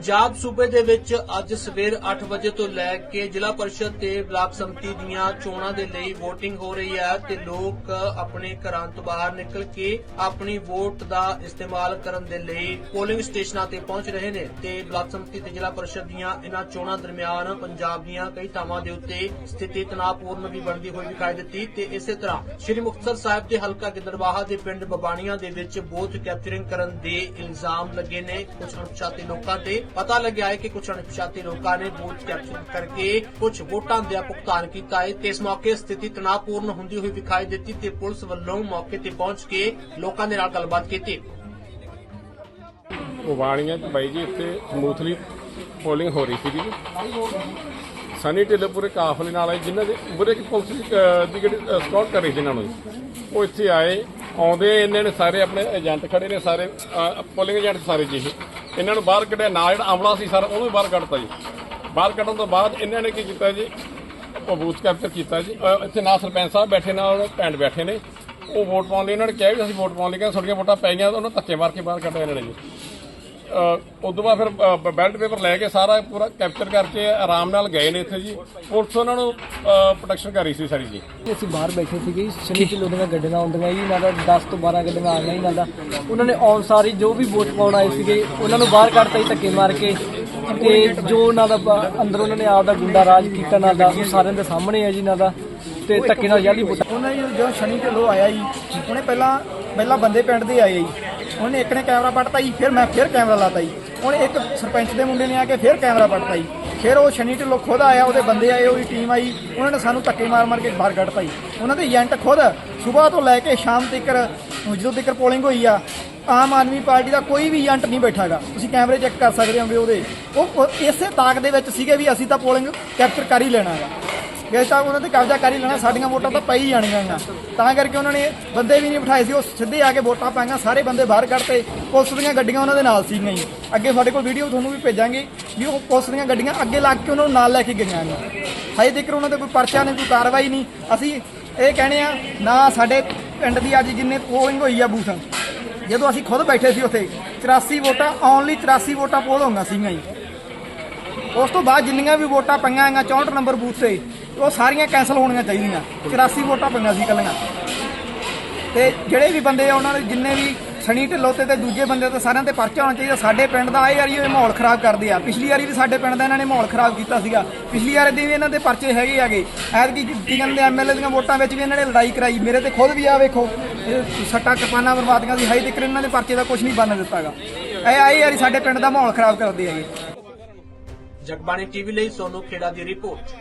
ਪੰਜਾਬ ਸੂਬੇ ਦੇ ਵਿੱਚ ਅੱਜ ਸਵੇਰ 8 ਵਜੇ ਤੋਂ ਲੈ ਕੇ ਜ਼ਿਲ੍ਹਾ ਪਰਿਸ਼ਦ ਤੇ ਬਲਾਕ ਸੰਮਤੀ ਦੀਆਂ ਚੋਣਾਂ ਦੇ ਲਈ VOTING ਹੋ ਰਹੀ ਹੈ ਤੇ ਲੋਕ ਆਪਣੇ ਘਰਾਂ ਤੋਂ ਬਾਹਰ ਨਿਕਲ ਕੇ ਆਪਣੀ ਵੋਟ ਦਾ ਇਸਤੇਮਾਲ ਕਰਨ ਦੇ ਲਈ ਪੋਲਿੰਗ ਸਟੇਸ਼ਨਾਂ ਤੇ ਪਹੁੰਚ ਰਹੇ ਨੇ ਤੇ ਬਲਾਕ ਸੰਮਤੀ ਤੇ ਜ਼ਿਲ੍ਹਾ ਪਰਿਸ਼ਦ ਦੀਆਂ ਇਹਨਾਂ ਚੋਣਾਂ ਦਰਮਿਆਨ ਪੰਜਾਬ ਦੀਆਂ ਕਈ ਥਾਵਾਂ ਦੇ ਉੱਤੇ ਸਥਿਤੀ ਤਣਾਅਪੂਰਨ ਵੀ ਬਣਦੀ ਹੋਈ ਵਿਖਾਈ ਦਿੱਤੀ ਤੇ ਇਸੇ ਤਰ੍ਹਾਂ ਸ਼੍ਰੀ ਮੁਕਤਸਰ ਸਾਹਿਬ ਦੇ ਹਲਕਾ ਗਿੱਦੜਬਾਹਾ ਦੇ ਪਿੰਡ ਬਬਾਣੀਆਂ ਦੇ ਵਿੱਚ ਬੂਥ ਕੈਪਚਰਿੰਗ ਕਰਨ ਦੇ ਇਲਜ਼ਾਮ ਲੱਗੇ ਨੇ। ਕੁਝ ਅਣਪਛਾਤੇ ਲੋਕਾਂ ਤੇ ਪਤਾ ਲੱਗਿਆ ਹੈ ਕਿ ਕੁਝ ਅਣਪਛਾਤੇ ਲੋਕਾਂ ਨੇ ਬੂਥ ਕੈਪਚਰ ਕਰਕੇ ਕੁਝ ਵੋਟਾਂ ਦਾ ਭੁਗਤਾਨ ਕੀਤਾ ਹੈ ਤੇ ਇਸ ਮੌਕੇ ਸਥਿਤੀ ਤਣਾਅਪੂਰਨ ਹੁੰਦੀ ਹੋਈ ਵਿਖਾਈ ਦਿੱਤੀ ਤੇ ਪੁਲਿਸ ਵੱਲੋਂ ਮੌਕੇ ਤੇ ਪਹੁੰਚ ਕੇ ਲੋਕਾਂ ਦੇ ਨਾਲ ਗੱਲਬਾਤ ਕੀਤੀ। ਉਬਾਣੀਆਂ ਚ ਬਾਈ ਜੀ ਇੱਥੇ ਸਮੂਥਲੀ ਪੋਲਿੰਗ ਹੋ ਰਹੀ ਸੀ ਜੀ। ਸਨੀ ਢਿੱਲੋਂ ਪੂਰੇ ਕਾਫਲੇ ਨਾਲ ਆਏ ਜਿਨ੍ਹਾਂ ਦੇ ਪੂਰੇ ਕਿ ਪੁਲਿਸ ਦੀ, ਜਿਹੜੀ ਸਕਾਟ ਕਰ ਰਹੀ ਸੀ ਇਹਨਾਂ ਨੂੰ ਉਹ ਇੱਥੇ ਆਏ ਆਉਂਦੇ ਇਹਨਾਂ ਨੇ ਸਾਰੇ ਆਪਣੇ ਏਜੰਟ ਖੜੇ ਨੇ ਸਾਰੇ ਪੋਲਿੰਗ ਏਜੰਟ ਸਾਰੇ ਜੀ। ਇਹਨਾਂ ਨੂੰ ਬਾਹਰ ਕੱਢਿਆ। ਨਾ ਜਿਹੜਾ ਆਮਲਾ ਸੀ ਸਰ, ਉਹਨੂੰ ਵੀ ਬਾਹਰ ਕੱਢਤਾ ਜੀ। ਬਾਹਰ ਕੱਢਣ ਤੋਂ ਬਾਅਦ ਇਹਨਾਂ ਨੇ ਕੀ ਕੀਤਾ ਜੀ? ਉਹ ਬੂਥ ਕੈਪਚਰ ਕੀਤਾ ਜੀ। ਇੱਥੇ ਨਾ ਸਰਪੰਚ ਸਾਹਿਬ ਬੈਠੇ ਨਾਲ ਭੈਣ ਬੈਠੇ ਨੇ। ਉਹ ਵੋਟ ਪਾਉਣ ਲਈ ਇਹਨਾਂ ਨੇ ਕਿਹਾ ਵੀ ਅਸੀਂ ਵੋਟ ਪਾਉਣ ਲਈ ਕਹਿੰਦੇ, ਤੁਹਾਡੀਆਂ ਵੋਟਾਂ ਪੈ ਗਈਆਂ ਤਾਂ ਉਹਨਾਂ ਧੱਕੇ ਮਾਰ ਕੇ ਬਾਹਰ ਕੱਢਿਆ ਇਹਨਾਂ ਨੇ ਜੀ। ਤੋਂ ਬਾਅਦ ਫਿਰ ਬੈਲਟ ਪੇਪਰ ਲੈ ਕੇ ਸਾਰਾ ਪੂਰਾ ਕੈਪਚਰ ਕਰਕੇ ਆਰਾਮ ਨਾਲ ਗਏ ਨੇ ਇੱਥੇ ਜੀ। ਪੁਲਿਸ ਉਹਨਾਂ ਨੂੰ ਪ੍ਰੋਟੈਕਸ਼ਨ ਕਰ ਰਹੀ ਸੀ ਸਾਰੀ ਜੀ। ਅਸੀਂ ਬਾਹਰ ਬੈਠੇ ਸੀਗੇ ਜੀ, ਸ਼ਨੀ ਢਿੱਲੋਂ ਦੀਆਂ ਗੱਡੀਆਂ ਆਉਂਦੀਆਂ ਜੀ ਇਹਨਾਂ ਦਾ 10 ਤੋਂ 12 ਗੱਡੀਆਂ ਆ ਗਈਆਂ ਇਹਨਾਂ ਦਾ। ਉਹਨਾਂ ਨੇ ਆਉਣ ਸਾਰੀ ਜੋ ਵੀ ਵੋਟ ਪਾਉਣ ਆਏ ਸੀਗੇ ਉਹਨਾਂ ਨੂੰ ਬਾਹਰ ਕੱਢਤਾ ਜੀ ਧੱਕੇ ਮਾਰ ਕੇ। ਤੇ ਜੋ ਉਹਨਾਂ ਦਾ ਅੰਦਰ ਉਹਨਾਂ ਨੇ ਆਪ ਦਾ ਗੁੰਡਾ ਰਾਜ ਕੀਤਾ ਨਾਲ ਦਾ ਸਾਰਿਆਂ ਦੇ ਸਾਹਮਣੇ ਹੈ ਜੀ ਇਹਨਾਂ ਦਾ। ਤੇ ਧੱਕੇ ਨਾਲ ਜਾਲੀ ਉਹਨਾਂ ਜਦੋਂ ਸ਼ਨੀ ਢਿੱਲੋਂ ਆਇਆ ਜੀ ਉਹਨੇ ਪਹਿਲਾਂ ਪਹਿਲਾਂ ਬੰਦੇ ਪਿੰਡ ਦੇ ਆਏ ਜੀ। ਉਹਨੇ ਇੱਕ ਨੇ ਕੈਮਰਾ ਪੱਟਤਾ ਜੀ ਫਿਰ ਮੈਂ ਫਿਰ ਕੈਮਰਾ ਲਾਤਾ ਜੀ। ਹੁਣ ਇੱਕ ਸਰਪੰਚ ਦੇ ਮੁੰਡੇ ਨੇ ਆ ਕੇ ਫਿਰ ਕੈਮਰਾ ਪੱਟਤਾ ਜੀ ਫਿਰ ਉਹ ਸ਼ਨੀ ਢਿੱਲੋਂ ਖੁਦ ਆਇਆ, ਉਹਦੇ ਬੰਦੇ ਆਏ, ਉਹਦੀ ਟੀਮ ਆਈ, ਉਹਨਾਂ ਨੇ ਸਾਨੂੰ ਧੱਕੇ ਮਾਰ ਮਾਰ ਕੇ ਬਾਹਰ ਕੱਢਤਾ ਜੀ। ਉਹਨਾਂ ਦੇ ਏਜੰਟ ਖੁਦ ਸਵੇਰ ਤੋਂ ਲੈ ਕੇ ਸ਼ਾਮ ਤੱਕ, ਜਦੋਂ ਤੱਕ ਪੋਲਿੰਗ ਹੋਈ ਆ, ਆਮ ਆਦਮੀ ਪਾਰਟੀ ਦਾ ਕੋਈ ਵੀ ਏਜੰਟ ਨਹੀਂ ਬੈਠਾਗਾ। ਤੁਸੀਂ ਕੈਮਰੇ ਚੈੱਕ ਕਰ ਸਕਦੇ ਹੋ ਵੀ ਉਹਦੇ। ਉਹ ਉਹ ਇਸੇ ਤਾਕ ਦੇ ਵਿੱਚ ਸੀਗੇ ਵੀ ਅਸੀਂ ਤਾਂ ਪੋਲਿੰਗ ਕੈਪਚਰ ਕਰ ਹੀ ਲੈਣਾ ਹੈਗਾ ਗਏ ਸਾਹਿਬ ਉਹਨਾਂ ਤੇ ਕਬਜ਼ਾ ਕਰ ਹੀ ਲੈਣਾ, ਸਾਡੀਆਂ ਵੋਟਾਂ ਤਾਂ ਪਈ ਜਾਣੀਆਂ ਗਾ। ਤਾਂ ਕਰਕੇ ਉਹਨਾਂ ਨੇ ਬੰਦੇ ਵੀ ਨਹੀਂ ਬਿਠਾਏ ਸੀ, ਉਹ ਸਿੱਧੇ ਆ ਕੇ ਵੋਟਾਂ ਪਾਈਆਂ, ਸਾਰੇ ਬੰਦੇ ਬਾਹਰ ਕੱਢਤੇ। ਪੁਲਿਸ ਦੀਆਂ ਗੱਡੀਆਂ ਉਹਨਾਂ ਦੇ ਨਾਲ ਸੀਗੀਆਂ ਜੀ ਅੱਗੇ ਸਾਡੇ ਕੋਲ ਵੀਡੀਓ ਤੁਹਾਨੂੰ ਵੀ ਭੇਜਾਂਗੇ ਵੀ ਉਹ ਪੁਲਿਸ ਦੀਆਂ ਗੱਡੀਆਂ ਅੱਗੇ ਲੱਗ ਕੇ ਉਹਨਾਂ ਨੂੰ ਨਾਲ ਲੈ ਕੇ ਗਈਆਂ ਨੇ। ਹਜੇ ਤੱਕ ਉਹਨਾਂ ਤੇ ਕੋਈ ਪਰਚਾ ਨਹੀਂ, ਕੋਈ ਕਾਰਵਾਈ ਨਹੀਂ। ਅਸੀਂ ਇਹ ਕਹਿੰਦੇ ਆ ਨਾ ਸਾਡੇ ਪਿੰਡ ਦੀ ਅੱਜ ਜਿੰਨੇ ਪੋਲਿੰਗ ਹੋਈ ਆ ਬੂਥਾਂ, ਜਦੋਂ ਅਸੀਂ ਖੁਦ ਬੈਠੇ ਸੀ ਉੱਥੇ 84 ਵੋਟਾਂ ਓਨਲੀ 84 ਵੋਟਾਂ ਪੋਲ ਹੋਈਆਂ ਸੀਗੀਆਂ ਜੀ। ਉਸ ਤੋਂ ਬਾਅਦ ਜਿੰਨੀਆਂ ਵੀ ਵੋਟਾਂ ਪਈਆਂ ਹੈਗੀਆਂ 64 ਨੰਬਰ ਬੂਥ ਤੇ ਉਹ ਸਾਰੀਆਂ ਕੈਨਸਲ ਹੋਣੀਆਂ ਚਾਹੀਦੀਆਂ। 84 ਵੋਟਾਂ ਪਈਆਂ ਸੀ ਕੱਲੀਆਂ ਤੇ ਜਿਹੜੇ ਵੀ ਬੰਦੇ ਆ, ਉਹਨਾਂ ਦੇ ਜਿੰਨੇ ਵੀ ਸਣੀ ਢਿੱਲੋਂ ਤੇ ਤੇ ਦੂਜੇ ਬੰਦੇ ਤੇ ਸਾਰਿਆਂ ਤੇ ਪਰਚਾ ਹੋਣਾ ਚਾਹੀਦਾ। ਸਾਡੇ ਪਿੰਡ ਦਾ ਇਹ ਵਾਰੀ ਇਹ ਮਾਹੌਲ ਖਰਾਬ ਕਰਦੇ ਆ। ਪਿਛਲੀ ਵਾਰੀ ਵੀ ਸਾਡੇ ਪਿੰਡ ਦਾ ਇਹਨਾਂ ਨੇ ਮਾਹੌਲ ਖਰਾਬ ਕੀਤਾ ਸੀਗਾ। ਪਿਛਲੀ ਵਾਰੀ ਦੇ ਵੀ ਇਹਨਾਂ ਦੇ ਪਰਚੇ ਹੈਗੇ ਹੈਗੇ। ਐਤਕੀ ਕੀ ਕਹਿੰਦੇ ਐਮਐਲਏ ਦੀਆਂ ਵੋਟਾਂ ਵਿੱਚ ਵੀ ਇਹਨਾਂ ਨੇ ਲੜਾਈ ਕਰਾਈ। ਮੇਰੇ ਤੇ ਖੁਦ ਵੀ ਆ ਵੇਖੋ। ਇਹ ਸੱਟਾਂ ਕਿਰਪਾਨਾਂ ਬਰਬਾਦੀਆਂ ਸੀ ਹਾਈ ਤੱਕ ਇਹਨਾਂ ਦੇ ਪਰਚੇ ਦਾ ਕੁਝ ਨਹੀਂ ਬਣਨ ਦਿੱਤਾਗਾ ਇਹ ਆਈ ਵਾਰੀ ਸਾਡੇ ਪਿੰਡ ਦਾ ਮਾਹੌਲ ਖਰਾਬ ਕਰਦੇ ਹੈਗੇ। ਜਗਬਾਣੀ ਟੀਵੀ ਲਈ ਸੋਨੂ ਖੇੜਾ ਦੀ ਰਿਪੋਰਟ।